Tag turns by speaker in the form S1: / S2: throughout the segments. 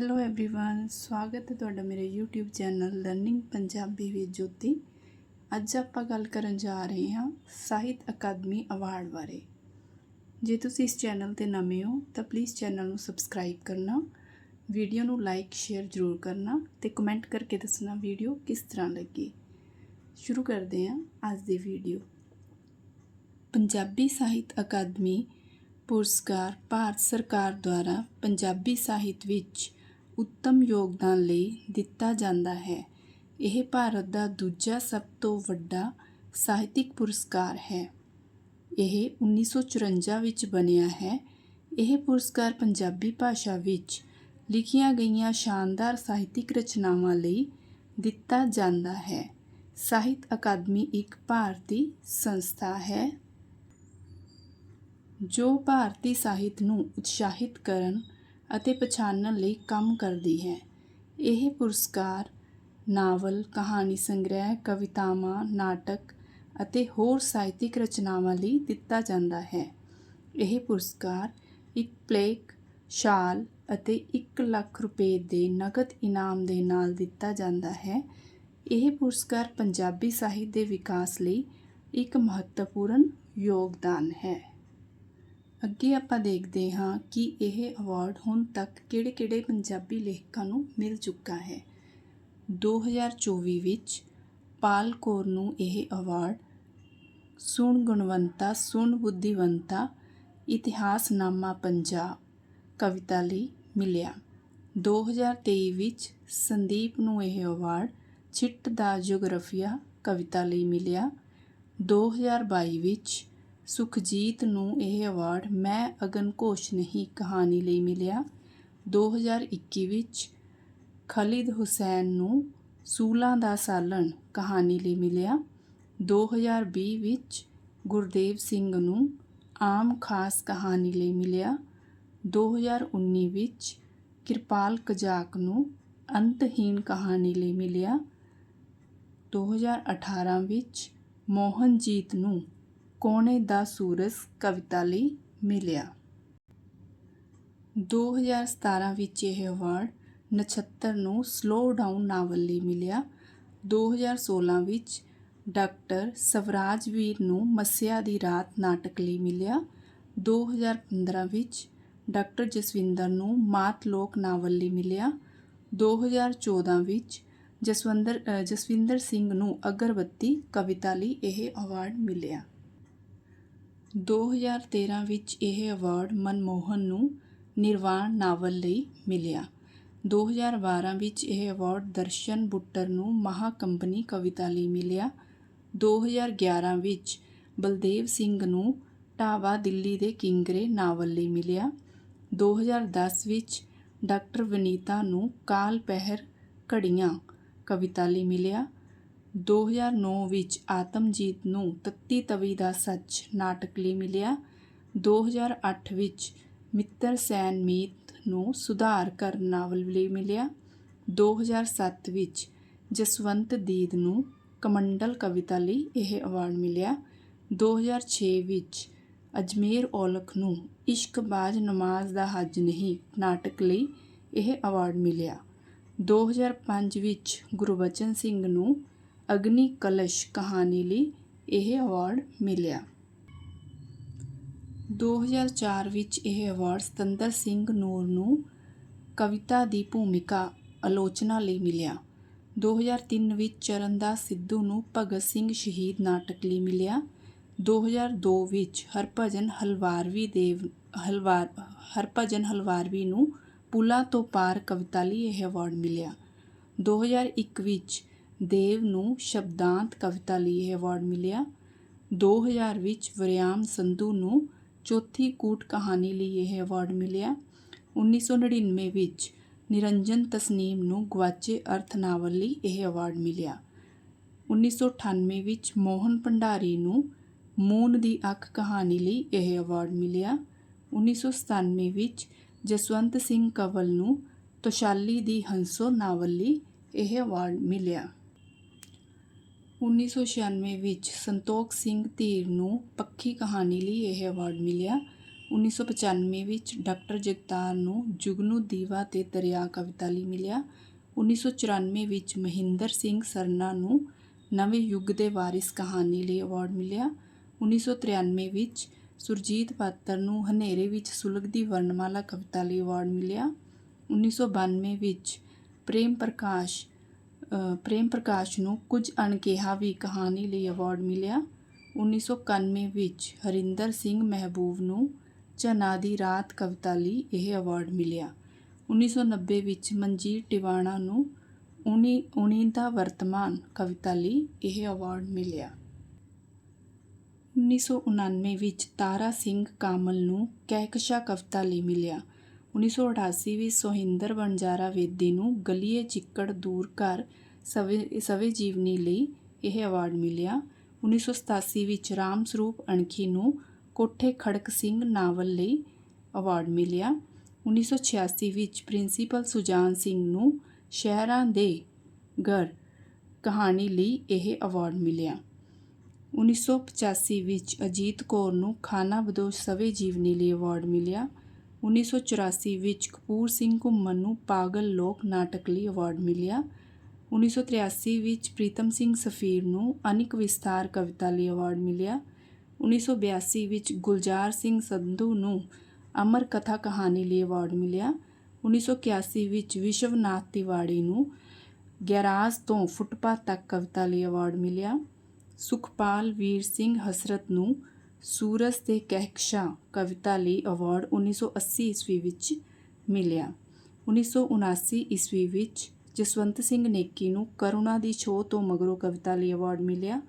S1: Hello everyone ਸਵਾਗਤ ਹੈ ਤੁਹਾਡਾ ਮੇਰੇ YouTube channel learning Punjabi with Jyoti ਅੱਜ ਆਪਾਂ ਗੱਲ ਕਰਨ ਜਾ ਰਹੇ ਹਾਂ ਸਾਹਿਤ ਅਕਾਦਮੀ ਅਵਾਰਡ ਬਾਰੇ ਜੇ ਤੁਸੀਂ ਇਸ ਚੈਨਲ ਤੇ ਨਵੇਂ ਹੋ ਤਾਂ ਪਲੀਜ਼ ਚੈਨਲ ਨੂੰ ਸਬਸਕ੍ਰਾਈਬ ਕਰਨਾ ਵੀਡੀਓ ਨੂੰ ਲਾਈਕ ਸ਼ੇਅਰ ਜ਼ਰੂਰ ਕਰਨਾ ਤੇ ਕਮੈਂਟ ਕਰਕੇ ਦੱਸਣਾ ਵੀਡੀਓ ਕਿਸ ਤਰ੍ਹਾਂ ਲੱਗੀ ਸ਼ੁਰੂ ਕਰਦੇ ਹਾਂ ਅੱਜ ਦੀ ਵੀਡੀਓ ਪੰਜਾਬੀ ਸਾਹਿਤ ਅਕਾਦਮੀ ਪੁਰਸਕਾਰ ਭਾਰਤ ਸਰਕਾਰ ਦੁਆਰਾ ਪੰਜਾਬੀ ਸਾਹਿਤ ਵਿੱਚ ਉੱਤਮ ਯੋਗਦਾਨ ਲਈ ਦਿੱਤਾ ਜਾਂਦਾ ਹੈ। ਇਹ ਭਾਰਤ ਦਾ ਦੂਜਾ ਸਭ ਤੋਂ ਵੱਡਾ ਸਾਹਿਤਿਕ ਪੁਰਸਕਾਰ ਹੈ। ਇਹ 1954 ਵਿੱਚ ਬਣਿਆ ਹੈ। ਇਹ ਪੁਰਸਕਾਰ ਪੰਜਾਬੀ ਭਾਸ਼ਾ ਵਿੱਚ ਲਿਖੀਆਂ ਗਈਆਂ ਸ਼ਾਨਦਾਰ ਸਾਹਿਤਿਕ ਰਚਨਾਵਾਂ ਲਈ ਦਿੱਤਾ ਜਾਂਦਾ ਹੈ। ਸਾਹਿਤ ਅਕਾਦਮੀ ਇੱਕ ਭਾਰਤੀ ਸੰਸਥਾ ਹੈ, ਜੋ ਭਾਰਤੀ ਸਾਹਿਤ ਨੂੰ ਉਤਸ਼ਾਹਿਤ ਕਰਨ ਅਤੇ ਪਛਾਣਨ ਲਈ ਕੰਮ ਕਰਦੀ ਹੈ। ਇਹ ਪੁਰਸਕਾਰ ਨਾਵਲ, ਕਹਾਣੀ ਸੰਗ੍ਰਹਿ, ਕਵਿਤਾਵਾਂ, ਨਾਟਕ ਅਤੇ ਹੋਰ ਸਾਹਿਤਿਕ ਰਚਨਾਵਾਂ ਲਈ ਦਿੱਤਾ ਜਾਂਦਾ ਹੈ। ਇਹ ਪੁਰਸਕਾਰ ਇੱਕ ਪਲੇਕ ਸ਼ਾਲ ਅਤੇ 1 ਲੱਖ ਰੁਪਏ ਦੇ ਨਗਦ ਇਨਾਮ ਦੇ ਨਾਲ ਦਿੱਤਾ ਜਾਂਦਾ ਹੈ। ਇਹ ਪੁਰਸਕਾਰ ਪੰਜਾਬੀ ਸਾਹਿਤ ਦੇ ਵਿਕਾਸ ਲਈ ਇੱਕ ਮਹੱਤਵਪੂਰਨ ਯੋਗਦਾਨ ਹੈ। ਅੱਗੇ ਆਪਾਂ ਦੇਖਦੇ ਹਾਂ ਕਿ ਇਹ ਅਵਾਰਡ ਹੁਣ ਤੱਕ ਕਿਹੜੇ-ਕਿਹੜੇ ਪੰਜਾਬੀ ਲੇਖਕਾਂ ਨੂੰ ਮਿਲ ਚੁੱਕਾ ਹੈ। 2024 ਵਿੱਚ ਪਾਲ ਕੌਰ ਨੂੰ ਇਹ ਅਵਾਰਡ ਸੁਣ ਗੁਣਵੰਤਾ, ਸੁਣ ਬੁੱਧੀਵੰਤਾ, ਇਤਿਹਾਸਨਾਮਾ ਪੰਜਾਬ ਕਵਿਤਾ ਲਈ ਮਿਲਿਆ। 2023 ਵਿੱਚ ਸੰਦੀਪ ਨੂੰ ਇਹ ਅਵਾਰਡ ਛਿੱਟ ਦਾ ਜੀਓਗ੍ਰਾਫੀਆ ਕਵਿਤਾ ਲਈ ਮਿਲਿਆ। 2022 ਵਿੱਚ ਸੁਖਜੀਤ ਨੂੰ ਇਹ ਅਵਾਰਡ ਮੈਂ ਅਗਨ ਘੋਸ਼ ਨਹੀਂ ਕਹਾਣੀ ਲਈ ਮਿਲਿਆ। 2021 ਵਿੱਚ ਖਲੀਦ ਹੁਸੈਨ ਨੂੰ ਸੂਲਾਂ ਦਾ ਸਾਲਣ ਕਹਾਣੀ ਲਈ ਮਿਲਿਆ। 2020 ਵਿੱਚ ਗੁਰਦੇਵ ਸਿੰਘ ਨੂੰ ਆਮ ਖਾਸ ਕਹਾਣੀ ਲਈ ਮਿਲਿਆ। 2019 ਵਿੱਚ ਕਿਰਪਾਲ ਕਜਾਕ ਨੂੰ ਅੰਤਹੀਨ ਕਹਾਣੀ ਲਈ ਮਿਲਿਆ। 2018 ਵਿੱਚ ਮੋਹਨਜੀਤ ਨੂੰ ਕੋਨੇ ਦਾ ਸੂਰਜ ਕਵਿਤਾ ਲਈ ਮਿਲਿਆ। 2017 ਵਿੱਚ ਇਹ ਅਵਾਰਡ ਨਛੱਤਰ ਨੂੰ ਸਲੋ ਡਾਊਨ ਨਾਵਲ ਲਈ ਮਿਲਿਆ। 2016 ਵਿੱਚ ਡਾਕਟਰ ਸਵਰਾਜਵੀਰ ਨੂੰ ਮੱਸਿਆ ਦੀ ਰਾਤ ਨਾਟਕ ਲਈ ਮਿਲਿਆ। 2015 ਵਿੱਚ ਡਾਕਟਰ ਜਸਵਿੰਦਰ ਨੂੰ ਮਾਤ ਲੋਕ ਨਾਵਲ ਲਈ ਮਿਲਿਆ। 2014 ਵਿੱਚ ਜਸਵੰਦਰ ਜਸਵਿੰਦਰ ਸਿੰਘ ਨੂੰ ਅਗਰਬੱਤੀ ਕਵਿਤਾ ਲਈ ਇਹ ਅਵਾਰਡ ਮਿਲਿਆ। 2013 ਵਿੱਚ ਇਹ ਅਵਾਰਡ ਮਨਮੋਹਨ ਨੂੰ ਨਿਰਵਾਣ ਨਾਵਲ ਲਈ ਮਿਲਿਆ। 2012 ਵਿੱਚ ਇਹ ਅਵਾਰਡ ਦਰਸ਼ਨ ਬੁੱਟਰ ਨੂੰ ਮਹਾਕੰਪਨੀ ਕਵਿਤਾ ਲਈ ਮਿਲਿਆ। 2011 ਵਿੱਚ ਬਲਦੇਵ ਸਿੰਘ ਨੂੰ ਢਾਬਾ ਦਿੱਲੀ ਦੇ ਕਿੰਗਰੇ ਨਾਵਲ ਲਈ ਮਿਲਿਆ। 2010 ਵਿੱਚ ਡਾਕਟਰ ਵਿਨੀਤਾ ਨੂੰ ਕਾਲ ਪਹਿਰ ਘੜੀਆਂ ਕਵਿਤਾ ਲਈ ਮਿਲਿਆ। 2009 ਵਿੱਚ ਆਤਮਜੀਤ ਨੂੰ ਤੱਤੀ ਤਵੀ ਦਾ ਸੱਚ ਨਾਟਕ ਲਈ ਮਿਲਿਆ। 2008 ਵਿੱਚ ਮਿੱਤਰ ਸੈਨ ਮੀਤ ਨੂੰ ਸੁਧਾਰ ਕਰ ਨਾਵਲ ਲਈ ਮਿਲਿਆ। 2007 ਵਿੱਚ ਜਸਵੰਤ ਦੀਦ ਨੂੰ ਕਮੰਡਲ ਕਵਿਤਾ ਲਈ ਇਹ ਅਵਾਰਡ ਮਿਲਿਆ। 2006 ਵਿੱਚ ਅਜਮੇਰ ਔਲਖ ਨੂੰ ਇਸ਼ਕਬਾਜ਼ ਨਮਾਜ਼ ਦਾ ਹੱਜ ਨਹੀਂ ਨਾਟਕ ਲਈ ਇਹ ਅਵਾਰਡ ਮਿਲਿਆ। 2005 ਵਿੱਚ ਗੁਰਬਚਨ ਸਿੰਘ ਨੂੰ ਅਗਨੀ ਕਲਸ਼ ਕਹਾਣੀ ਲਈ ਇਹ ਅਵਾਰਡ ਮਿਲਿਆ। 2004 ਵਿੱਚ ਇਹ ਅਵਾਰਡ ਸਤੰਦਰ ਸਿੰਘ ਨੂਰ ਨੂੰ ਕਵਿਤਾ ਦੀ ਭੂਮਿਕਾ ਆਲੋਚਨਾ ਲਈ ਮਿਲਿਆ। 2003 ਵਿੱਚ ਚਰਨਦਾਸ ਸਿੱਧੂ ਨੂੰ ਭਗਤ ਸਿੰਘ ਸ਼ਹੀਦ ਨਾਟਕ ਲਈ ਮਿਲਿਆ। 2002 ਵਿੱਚ ਹਰਭਜਨ ਹਲਵਾਰਵੀ ਦੇਵ ਹਲਵਾਰ ਹਰਭਜਨ ਹਲਵਾਰਵੀ ਨੂੰ ਪੁਲਾ ਤੋਂ ਪਾਰ ਕਵਿਤਾ ਲਈ ਇਹ ਅਵਾਰਡ ਮਿਲਿਆ। 2001 ਵਿੱਚ ਦੇਵ ਨੂੰ ਸ਼ਬਦਾਂਤ ਕਵਿਤਾ ਲਈ ਇਹ ਅਵਾਰਡ ਮਿਲਿਆ। 2000 ਵਿੱਚ ਵਰਿਆਮ ਸੰਧੂ ਨੂੰ ਚੌਥੀ ਕੂਟ ਕਹਾਣੀ ਲਈ ਇਹ ਅਵਾਰਡ ਮਿਲਿਆ। 1999 ਵਿੱਚ ਨਿਰੰਜਨ ਤਸਨੀਮ ਨੂੰ ਗਵਾਚੇ ਅਰਥ ਨਾਵਲ ਲਈ ਇਹ ਅਵਾਰਡ ਮਿਲਿਆ। 1998 ਵਿੱਚ ਮੋਹਨ ਭੰਡਾਰੀ ਨੂੰ ਮੂਨ ਦੀ ਅੱਖ ਕਹਾਣੀ ਲਈ ਇਹ ਅਵਾਰਡ ਮਿਲਿਆ। 1997 ਵਿੱਚ ਜਸਵੰਤ ਸਿੰਘ ਕਵਲ ਨੂੰ ਤੋਸ਼ਾਲੀ ਦੀ ਹੰਸੋ ਨਾਵਲ ਲਈ ਇਹ ਅਵਾਰਡ ਮਿਲਿਆ। 1996 ਵਿੱਚ ਸੰਤੋਖ ਸਿੰਘ ਧੀਰ ਨੂੰ ਪੱਖੀ ਕਹਾਣੀ ਲਈ ਇਹ ਅਵਾਰਡ ਮਿਲਿਆ। 1995 ਵਿੱਚ ਡਾਕਟਰ ਜਗਤਾਰ ਨੂੰ ਜੁਗਨੂ ਦੀਵਾ ਤੇ ਦਰਿਆ ਕਵਿਤਾ ਲਈ ਮਿਲਿਆ। 1994 ਵਿੱਚ ਮਹਿੰਦਰ ਸਿੰਘ ਸਰਨਾ ਨੂੰ ਨਵੇਂ ਯੁੱਗ ਦੇ ਵਾਰਿਸ ਕਹਾਣੀ ਲਈ ਅਵਾਰਡ ਮਿਲਿਆ। 1993 ਵਿੱਚ ਸੁਰਜੀਤ ਪਾਤਰ ਨੂੰ ਹਨੇਰੇ ਵਿੱਚ ਸੁਲਗਦੀ ਵਰਣਮਾਲਾ ਕਵਿਤਾ ਲਈ ਅਵਾਰਡ ਮਿਲਿਆ। 1992 ਵਿੱਚ ਪ੍ਰੇਮ ਪ੍ਰਕਾਸ਼ ਪ੍ਰੇਮ ਪ੍ਰਕਾਸ਼ ਨੂੰ ਕੁਝ ਅਣਕਿਹਾ ਵੀ ਕਹਾਣੀ ਲਈ ਅਵਾਰਡ ਮਿਲਿਆ। 1991 ਵਿੱਚ ਹਰਿੰਦਰ ਸਿੰਘ ਮਹਿਬੂਬ ਨੂੰ ਚਨਾ ਦੀ ਰਾਤ ਕਵਿਤਾ ਲਈ ਇਹ ਅਵਾਰਡ ਮਿਲਿਆ। 1990 ਵਿੱਚ ਮਨਜੀਤ ਟਿਵਾਣਾ ਨੂੰ ਉਨੀ ਦਾ ਵਰਤਮਾਨ ਕਵਿਤਾ ਲਈ ਇਹ ਅਵਾਰਡ ਮਿਲਿਆ। 1999 ਵਿੱਚ ਤਾਰਾ ਸਿੰਘ ਕਾਮਲ ਨੂੰ ਕਹਿਕਸ਼ਾ ਕਵਿਤਾ ਲਈ ਮਿਲਿਆ। 1988 ਵਿੱਚ ਸੋਹਿੰਦਰ ਵਣਜਾਰਾ ਵੇਦੀ ਨੂੰ ਗਲੀਏ ਚਿੱਕੜ ਦੂਰ ਕਰ ਸਵੇ ਸਵੇ ਜੀਵਨੀ ਲਈ ਇਹ ਅਵਾਰਡ ਮਿਲਿਆ। 1987 ਵਿੱਚ ਰਾਮ ਸਰੂਪ ਅਣਖੀ ਨੂੰ ਕੋਠੇ ਖੜਕ ਸਿੰਘ ਨਾਵਲ ਲਈ ਅਵਾਰਡ ਮਿਲਿਆ। 1986 ਵਿੱਚ ਪ੍ਰਿੰਸੀਪਲ ਸੁਜਾਨ ਸਿੰਘ ਨੂੰ ਸ਼ਹਿਰਾਂ ਦੇ ਘਰ ਕਹਾਣੀ ਲਈ ਇਹ ਅਵਾਰਡ ਮਿਲਿਆ। 1985 ਵਿੱਚ ਅਜੀਤ ਕੌਰ ਨੂੰ ਖਾਨਾ ਬਦੋਸ਼ ਸਵੇ ਜੀਵਨੀ ਲਈ ਅਵਾਰਡ ਮਿਲਿਆ। 1984 ਵਿੱਚ ਕਪੂਰ ਸਿੰਘ ਘੁੰਮਣ ਨੂੰ ਪਾਗਲ ਲੋਕ ਨਾਟਕ ਲਈ ਅਵਾਰਡ ਮਿਲਿਆ। 1983 ਵਿੱਚ ਪ੍ਰੀਤਮ ਸਿੰਘ ਸਫੀਰ ਨੂੰ ਅਨਿਕ ਵਿਸਤਾਰ ਕਵਿਤਾ ਲਈ ਅਵਾਰਡ ਮਿਲਿਆ। 1982 ਵਿੱਚ ਗੁਲਜ਼ਾਰ ਸਿੰਘ ਸੰਧੂ ਨੂੰ ਅਮਰ ਕਥਾ ਕਹਾਣੀ ਲਈ ਅਵਾਰਡ ਮਿਲਿਆ। 1981 ਵਿੱਚ ਵਿਸ਼ਵਨਾਥ ਤਿਵਾੜੀ ਨੂੰ ਗੈਰਾਜ ਤੋਂ ਫੁੱਟਪਾਥ ਤੱਕ ਕਵਿਤਾ ਲਈ ਅਵਾਰਡ ਮਿਲਿਆ। ਸੁਖਪਾਲ ਵੀਰ ਸਿੰਘ ਹਸਰਤ ਨੂੰ ਸੂਰਜ ਤੇ ਕਹਿਕਸ਼ਾ ਕਵਿਤਾ ਲਈ ਅਵਾਰਡ 1980 ਈਸਵੀ ਵਿੱਚ ਮਿਲਿਆ। 1979 ਈਸਵੀ ਵਿੱਚ ਜਸਵੰਤ ਸਿੰਘ ਨੇਕੀ ਨੂੰ ਕਰੁਣਾ ਦੀ ਛੋਹ ਤੋਂ ਮਗਰੋਂ ਕਵਿਤਾ ਲਈ ਅਵਾਰਡ ਮਿਲਿਆ।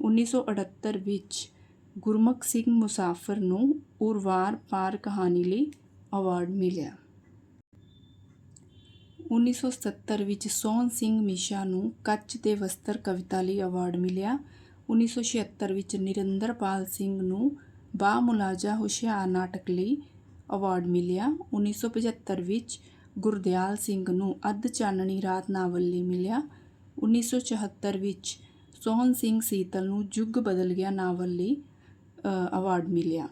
S1: 1978 ਵਿੱਚ ਗੁਰਮੁਖ ਸਿੰਘ ਮੁਸਾਫਰ ਨੂੰ ਉਰਵਾਰ ਪਾਰ ਕਹਾਣੀ ਲਈ ਅਵਾਰਡ ਮਿਲਿਆ। 1970 ਵਿੱਚ ਸੋਹਣ ਸਿੰਘ ਮਿਸ਼ਾ ਨੂੰ ਕੱਚ ਦੇ ਵਸਤਰ ਕਵਿਤਾ ਲਈ ਅਵਾਰਡ ਮਿਲਿਆ। 1976 ਵਿੱਚ ਨਿਰਿੰਦਰਪਾਲ ਸਿੰਘ ਨੂੰ ਬਾ ਮੁਲਾਜਾ ਹੁਸ਼ਿਆਰ ਨਾਟਕ ਲਈ ਅਵਾਰਡ ਮਿਲਿਆ। 1975 ਵਿੱਚ ਗੁਰਦਿਆਲ ਸਿੰਘ ਨੂੰ ਅੱਧ ਚਾਨਣੀ ਰਾਤ ਨਾਵਲ ਲਈ ਮਿਲਿਆ। 1974 ਵਿੱਚ ਸੋਹਨ ਸਿੰਘ ਸੀਤਲ ਨੂੰ ਜੁਗ ਬਦਲ ਗਿਆ ਨਾਵਲ ਲਈ ਅਵਾਰਡ ਮਿਲਿਆ।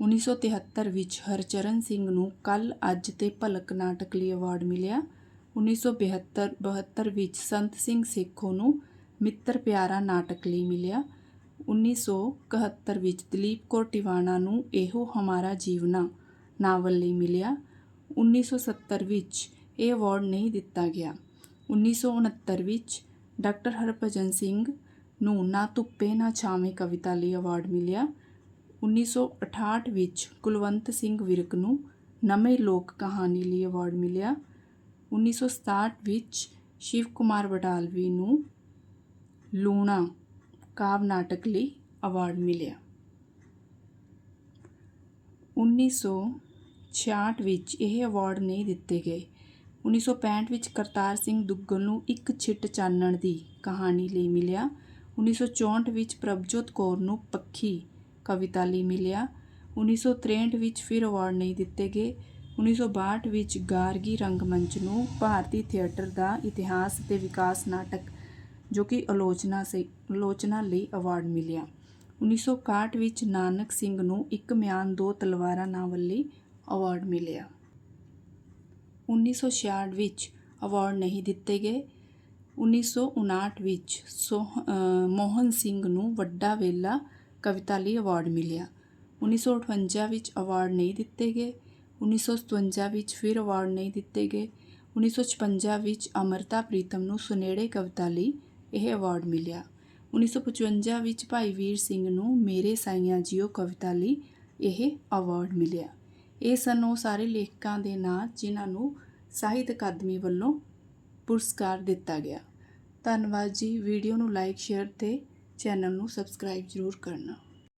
S1: 1973 ਵਿੱਚ ਹਰਚਰਨ ਸਿੰਘ ਨੂੰ ਕੱਲ ਅੱਜ ਤੇ ਭਲਕ ਨਾਟਕ ਲਈ ਅਵਾਰਡ ਮਿਲਿਆ। 1972 72 ਵਿੱਚ ਸੰਤ ਸਿੰਘ ਸੇਖੋ ਨੂੰ ਮਿੱਤਰ ਪਿਆਰਾ ਨਾਟਕ ਲਈ ਮਿਲਿਆ। 1971 ਵਿੱਚ ਦਲੀਪ ਕੌਰ ਟਿਵਾਣਾ ਨੂੰ ਇਹੋ ਹਮਾਰਾ ਜੀਵਨਾ ਨਾਵਲ ਲਈ ਮਿਲਿਆ। 1970 ਵਿੱਚ ਇਹ ਅਵਾਰਡ ਨਹੀਂ ਦਿੱਤਾ ਗਿਆ। 1969 ਵਿੱਚ ਡਾਕਟਰ ਹਰਭਜਨ ਸਿੰਘ ਨੂੰ ਨਾ ਧੁੱਪੇ ਨਾ ਛਾਵੇਂ ਕਵਿਤਾ ਲਈ ਅਵਾਰਡ ਮਿਲਿਆ। 1968 ਵਿੱਚ ਕੁਲਵੰਤ ਸਿੰਘ ਵਿਰਕ ਨੂੰ ਨਵੇਂ ਲੋਕ ਕਹਾਣੀ ਲਈ ਅਵਾਰਡ ਮਿਲਿਆ। 1967 ਵਿੱਚ ਸ਼ਿਵ ਕੁਮਾਰ ਬਟਾਲਵੀ ਨੂੰ ਲੂਣਾ ਕਾਵਿ ਨਾਟਕ ਲਈ ਅਵਾਰਡ ਮਿਲਿਆ। 1966 ਵਿੱਚ ਇਹ ਅਵਾਰਡ ਨਹੀਂ ਦਿੱਤੇ ਗਏ। 1965 ਵਿੱਚ ਕਰਤਾਰ ਸਿੰਘ ਦੁੱਗਲ ਨੂੰ ਇੱਕ ਛਿੱਟ ਚਾਨਣ ਦੀ ਕਹਾਣੀ ਲਈ ਮਿਲਿਆ। 1964 ਵਿੱਚ ਪ੍ਰਭਜੋਤ ਕੌਰ ਨੂੰ ਪੱਖੀ ਕਵਿਤਾ ਲਈ ਮਿਲਿਆ। 1963 ਵਿੱਚ ਫਿਰ ਅਵਾਰਡ ਨਹੀਂ ਦਿੱਤੇ ਗਏ। 1962 ਵਿੱਚ ਗਾਰਗੀ ਰੰਗਮੰਚ ਨੂੰ ਭਾਰਤੀ ਥੀਏਟਰ ਦਾ ਇਤਿਹਾਸ ਤੇ ਵਿਕਾਸ ਨਾਟਕ ਜੋ ਕਿ ਆਲੋਚਨਾ ਸੇ, ਆਲੋਚਨਾ ਲਈ ਅਵਾਰਡ ਮਿਲਿਆ। 1961 ਵਿੱਚ ਨਾਨਕ ਸਿੰਘ ਨੂੰ ਇੱਕ ਮਿਆਨ ਦੋ ਤਲਵਾਰਾਂ ਨਾਵਲ ਲਈ ਅਵਾਰਡ ਮਿਲਿਆ। 1966 ਵਿੱਚ ਅਵਾਰਡ ਨਹੀਂ ਦਿੱਤੇ ਗਏ। 1959 ਵਿੱਚ ਸੋਹ ਮੋਹਨ ਸਿੰਘ ਨੂੰ ਵੱਡਾ ਵੇਲਾ ਕਵਿਤਾ ਲਈ ਅਵਾਰਡ ਮਿਲਿਆ। 1958 ਵਿੱਚ ਅਵਾਰਡ ਨਹੀਂ ਦਿੱਤੇ ਗਏ। 1957 ਵਿੱਚ ਫਿਰ ਅਵਾਰਡ ਨਹੀਂ ਦਿੱਤੇ ਗਏ। 1956 ਵਿੱਚ ਅਮਰਤਾ ਪ੍ਰੀਤਮ ਨੂੰ ਸੁਨੇੜੇ ਕਵਿਤਾ ਲਈ ਇਹ ਅਵਾਰਡ ਮਿਲਿਆ। 1955 ਵਿੱਚ ਭਾਈ ਵੀਰ ਸਿੰਘ ਨੂੰ ਮੇਰੇ ਸਾਈਆਂ ਜੀਓ ਕਵਿਤਾ ਲਈ ਇਹ ਅਵਾਰਡ ਮਿਲਿਆ। ਇਹ ਸਨ ਉਹ ਸਾਰੇ ਲੇਖਕਾਂ ਦੇ ਨਾਂ ਜਿਨ੍ਹਾਂ ਨੂੰ ਸਾਹਿਤ ਅਕਾਦਮੀ ਵੱਲੋਂ ਪੁਰਸਕਾਰ ਦਿੱਤਾ ਗਿਆ। ਧੰਨਵਾਦ ਜੀ। ਵੀਡੀਓ ਨੂੰ ਲਾਈਕ ਸ਼ੇਅਰ ਤੇ ਚੈਨਲ ਨੂੰ ਸਬਸਕ੍ਰਾਈਬ ਜ਼ਰੂਰ ਕਰਨਾ।